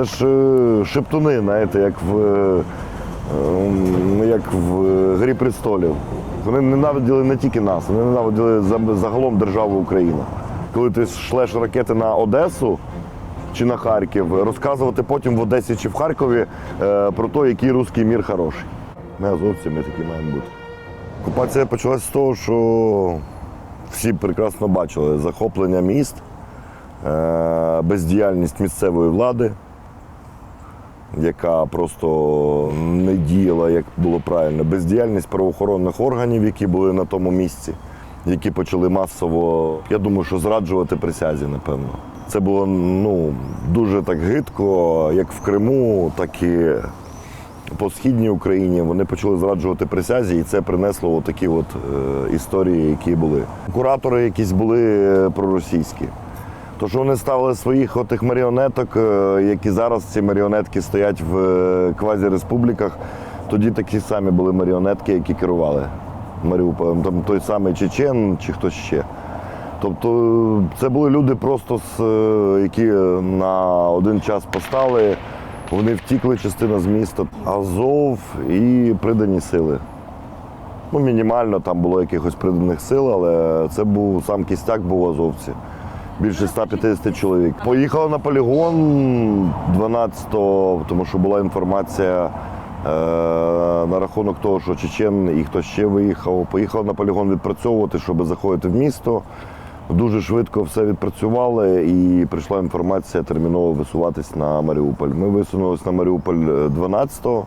Це ж е, шептуни, знаєте, як в, е, ем, як в Грі престолів. Вони ненавиділи не тільки нас, вони ненавиділи загалом державу Україна. Коли ти шлеш ракети на Одесу чи на Харків, розказувати потім в Одесі чи в Харкові е, про те, який русський мір хороший. Ми азовці, ми такі маємо бути. Окупація почалась з того, що всі прекрасно бачили захоплення міст, бездіяльність місцевої влади, яка просто не діяла, як було правильно, бездіяльність правоохоронних органів, які були на тому місці, які почали масово, я думаю, що зраджувати присязі, напевно. Це було ну, дуже так гидко, як в Криму, так і по східній Україні вони почали зраджувати присязі, і це принесло такі от е, історії, які були. Куратори якісь були е, проросійські. То, що вони ставили своїх отих маріонеток, е, які зараз ці маріонетки стоять в е, квазі-республіках, тоді такі самі були маріонетки, які керували Маріуполем. Там той самий Чечен чи хтось ще. Тобто е, це були люди просто з, які на один час постали, вони втікли частина з міста. Азов і придані сили. Ну, мінімально там було якихось приданих сил, але це був сам кістяк був азовці. Більше 150 чоловік. Поїхали на полігон 12-го, тому що була інформація е, на рахунок того, що Чечен і хтось ще виїхав. Поїхали на полігон відпрацьовувати, щоб заходити в місто. Дуже швидко все відпрацювали і прийшла інформація терміново висуватись на Маріуполь. Ми висунулись на Маріуполь 12-го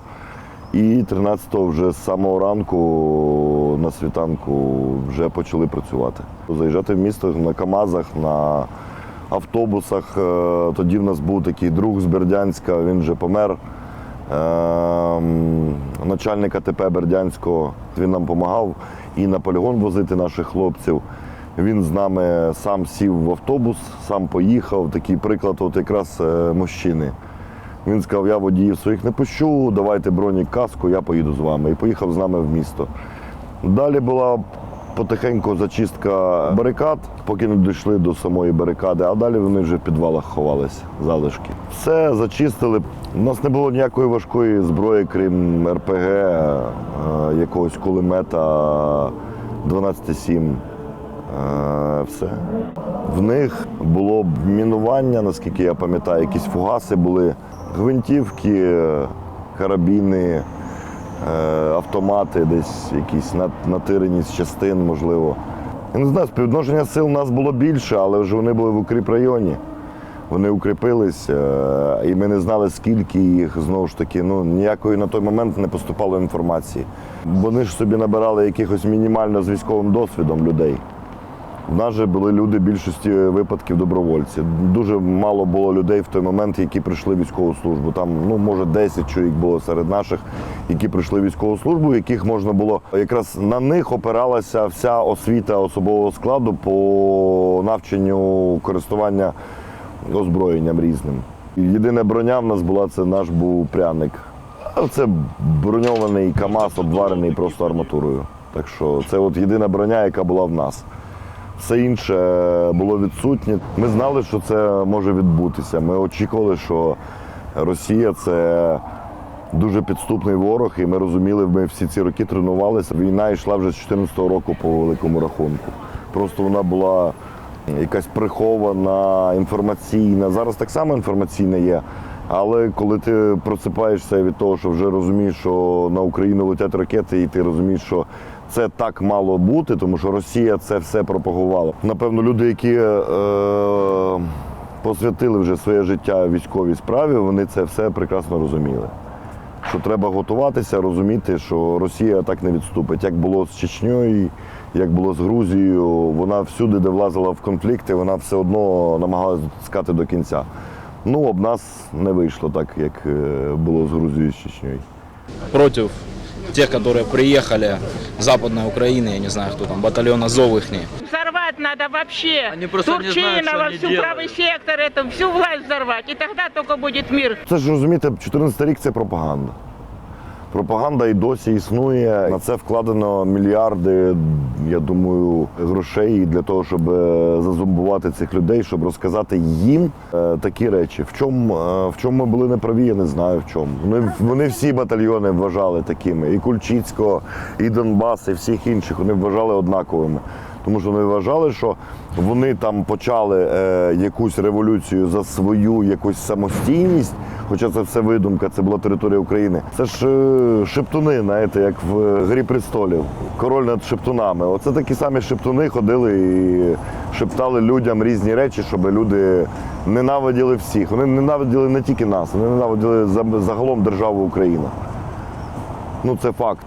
і 13-го вже з самого ранку на світанку вже почали працювати. Заїжджати в місто на КАМАЗах, на автобусах. Е, Тоді в нас був такий друг з Бердянська, він вже помер. Ем, Начальник АТП Бердянського він нам допомагав і на полігон возити наших хлопців. Він з нами сам сів в автобус, сам поїхав. Такий приклад, от якраз е, мужчини. Він сказав, я водіїв своїх не пущу, давайте бронік каску, я поїду з вами. І поїхав з нами в місто. Далі була потихеньку зачистка барикад, поки не дійшли до самої барикади, а далі вони вже в підвалах ховалися, залишки. Все зачистили. У нас не було ніякої важкої зброї, крім РПГ, е, якогось кулемета 12,7. Е, Все. В них було мінування, наскільки я пам'ятаю, якісь фугаси були, гвинтівки, карабіни, е, автомати, десь якісь натирені з частин, можливо. Я не знаю, співвідношення сил у нас було більше, але вже вони були в укріп районі. Вони укріпились, е, і ми не знали, скільки їх знову ж таки. Ну ніякої на той момент не поступало інформації. Вони ж собі набирали якихось мінімально з військовим досвідом людей. У нас же були люди більшості випадків добровольці. Дуже мало було людей в той момент, які прийшли в військову службу. Там, ну, може, 10 чоловік було серед наших, які прийшли в військову службу, яких можна було якраз на них опиралася вся освіта особового складу по навченню користування озброєнням різним. Єдина броня в нас була це наш був пряник. Це броньований КАМАЗ, обварений просто арматурою. Так що це от єдина броня, яка була в нас. Все інше було відсутнє. Ми знали, що це може відбутися. Ми очікували, що Росія це дуже підступний ворог, і ми розуміли, ми всі ці роки тренувалися. Війна йшла вже з 2014 року по великому рахунку. Просто вона була якась прихована, інформаційна. Зараз так само інформаційна є. Але коли ти просипаєшся від того, що вже розумієш, що на Україну летять ракети, і ти розумієш, що це так мало бути, тому що Росія це все пропагувала. Напевно, люди, які е, посвятили вже своє життя військовій справі, вони це все прекрасно розуміли. Що треба готуватися, розуміти, що Росія так не відступить. Як було з Чечньою, як було з Грузією, вона всюди, де влазила в конфлікти, вона все одно намагалася дотискати до кінця. Ну, об нас не вийшло так, як е, було з Грузією з Чечньою. против тех, которые приехали с Западной Украины, я не знаю, кто там, батальон Азов их. Взорвать надо вообще. Они просто не знают, что Турчинова, они всю делают. правый сектор, это всю власть взорвать. И тогда только будет мир. Це ж розумієте, 14 рік це пропаганда. Пропаганда і досі існує. На це вкладено мільярди, я думаю, грошей для того, щоб е, зазумбувати цих людей, щоб розказати їм е, такі речі. В чому, е, в чому ми були неправі, я не знаю в чому. Вони, вони всі батальйони вважали такими. І Кульчицького, і Донбас, і всіх інших вони вважали однаковими. Тому що вони вважали, що вони там почали е, якусь революцію за свою якусь самостійність, хоча це все видумка, це була територія України. Це ж е, шептуни, знаєте, як в Грі престолів. Король над шептунами. Оце такі самі шептуни ходили і шептали людям різні речі, щоб люди ненавиділи всіх. Вони ненавиділи не тільки нас, вони ненавиділи за- загалом державу Україна. Ну це факт.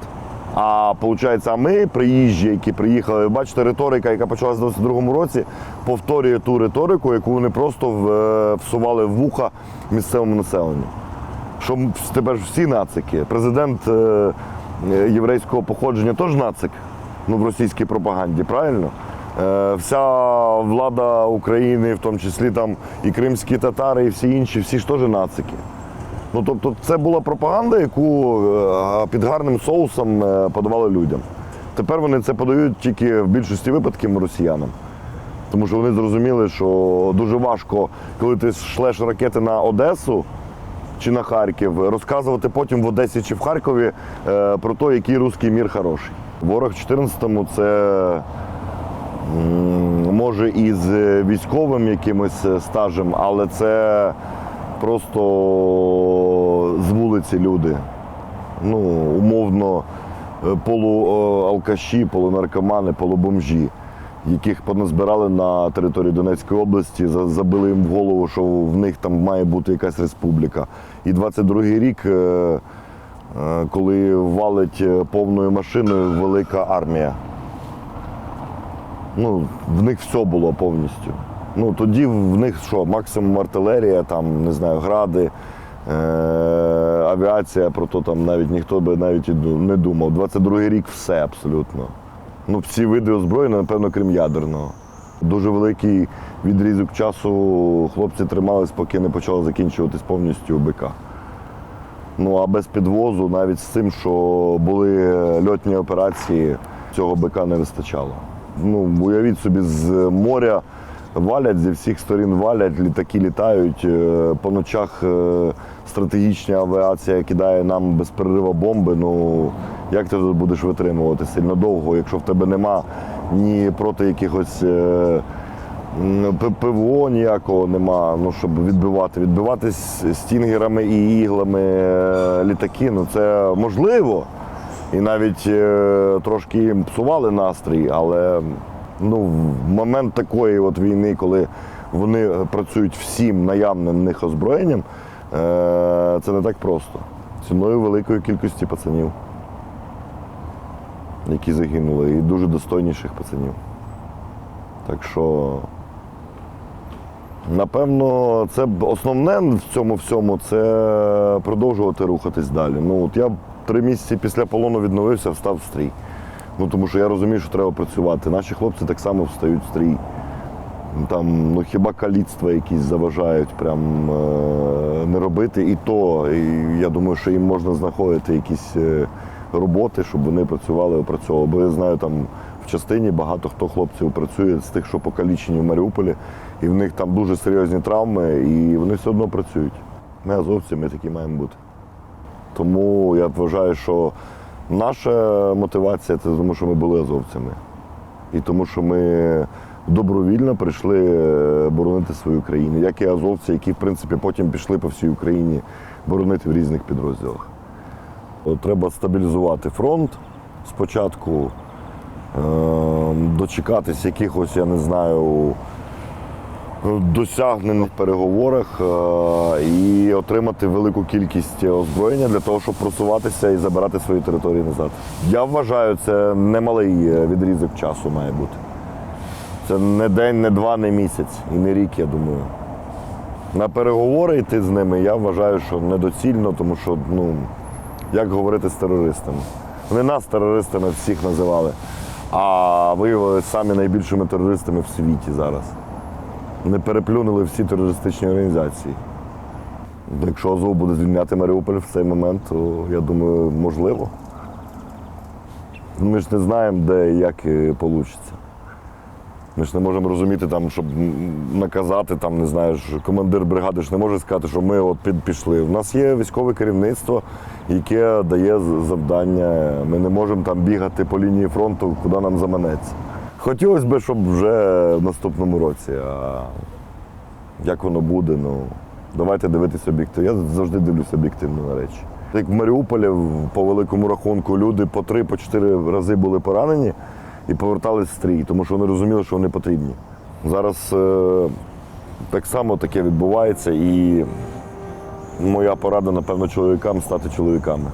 А виходить, а ми, приїжджі, які приїхали, ви бачите, риторика, яка почалася в 22-му році, повторює ту риторику, яку вони просто е, всували в вуха місцевому населенню. Що тепер всі нацики. Президент е, е, єврейського походження теж нацик ну, в російській пропаганді, правильно? Вся влада України, в тому числі там і кримські татари, і всі інші, всі ж теж нацики. Ну, тобто, це була пропаганда, яку е, під гарним соусом е, подавали людям. Тепер вони це подають тільки в більшості випадків росіянам. Тому що вони зрозуміли, що дуже важко, коли ти шлеш ракети на Одесу чи на Харків, розказувати потім в Одесі чи в Харкові е, про те, який русський мір хороший. Ворог 14-му це може і з військовим якимось стажем, але це просто з вулиці люди. Ну, умовно, е, полуалкаші, полунаркомани, полубомжі, яких поназбирали на території Донецької області, забили їм в голову, що в них там має бути якась республіка. І 22-й рік, е, е, коли валить е, повною машиною велика армія. Ну, в них все було повністю. Ну, тоді в них що, максимум артилерія, там, не знаю, гради, е- авіація, про то там навіть ніхто би навіть і не думав. 22-й рік все абсолютно. Ну, всі види озброєння, напевно, крім ядерного. Дуже великий відрізок часу хлопці тримались, поки не почало закінчуватись повністю БК. Ну а без підвозу, навіть з цим, що були льотні операції, цього БК не вистачало. Ну, уявіть собі, з моря валять, зі всіх сторін валять, літаки літають. е, По ночах е, стратегічна авіація кидає нам без перерива бомби. Ну як ти будеш витримувати сильно довго, якщо в тебе нема ні проти якихось. е, ПВО ніякого нема, ну, щоб відбивати. Відбивати з стінгерами і іглами літаки, ну це можливо. І навіть трошки псували настрій, але ну, в момент такої от війни, коли вони е, працюють всім наявним них озброєнням, е, це не так просто. Ціною великої кількості пацанів, які загинули, і дуже достойніших пацанів. Так що Напевно, це основне в цьому всьому це продовжувати рухатись далі. Ну, от я три місяці після полону відновився, встав стрій. Ну, тому що я розумію, що треба працювати. Наші хлопці так само встають в стрій. Там, ну, хіба каліцтва якісь заважають прям е, не робити. І то, і я думаю, що їм можна знаходити якісь е, роботи, щоб вони працювали, опрацьовували. Бо я знаю, там в частині багато хто хлопців працює з тих, що покалічені в Маріуполі, і в них там дуже серйозні травми, і вони все одно працюють. Ми азовці, ми такі маємо бути. Тому я вважаю, що наша мотивація це тому, що ми були азовцями. І тому, що ми добровільно прийшли е, боронити свою країну, як і азовці, які, в принципі, потім пішли по всій Україні боронити в різних підрозділах. От Треба стабілізувати фронт спочатку, е, дочекатись якихось, я не знаю, досягнень в переговорах е, і отримати велику кількість озброєння для того, щоб просуватися і забирати свої території назад. Я вважаю, це немалий е, відрізок часу має бути. Це не день, не два, не місяць і не рік, я думаю. На переговори йти з ними я вважаю, що недоцільно, тому що, ну, як говорити з терористами. Вони нас терористами всіх називали, а виявилися самі найбільшими терористами в світі зараз. Вони переплюнули всі терористичні організації. Якщо Азов буде звільняти Маріуполь в цей момент, то я думаю, можливо. Ми ж не знаємо, де і як вийде. Ми ж не можемо розуміти, там, щоб наказати, там, не знаю, командир бригади ж не може сказати, що ми от під, пішли. У нас є військове керівництво, яке дає завдання. Ми не можемо там бігати по лінії фронту, куди нам заманеться. Хотілося б, щоб вже в наступному році. А як воно буде, ну давайте дивитися об'єктивно. Я завжди дивлюся об'єктивно на речі. Як в Маріуполі по великому рахунку люди по три, по чотири рази були поранені і повертались в стрій, тому що вони розуміли, що вони потрібні. Зараз е, так само таке відбувається, і моя порада, напевно, чоловікам стати чоловіками.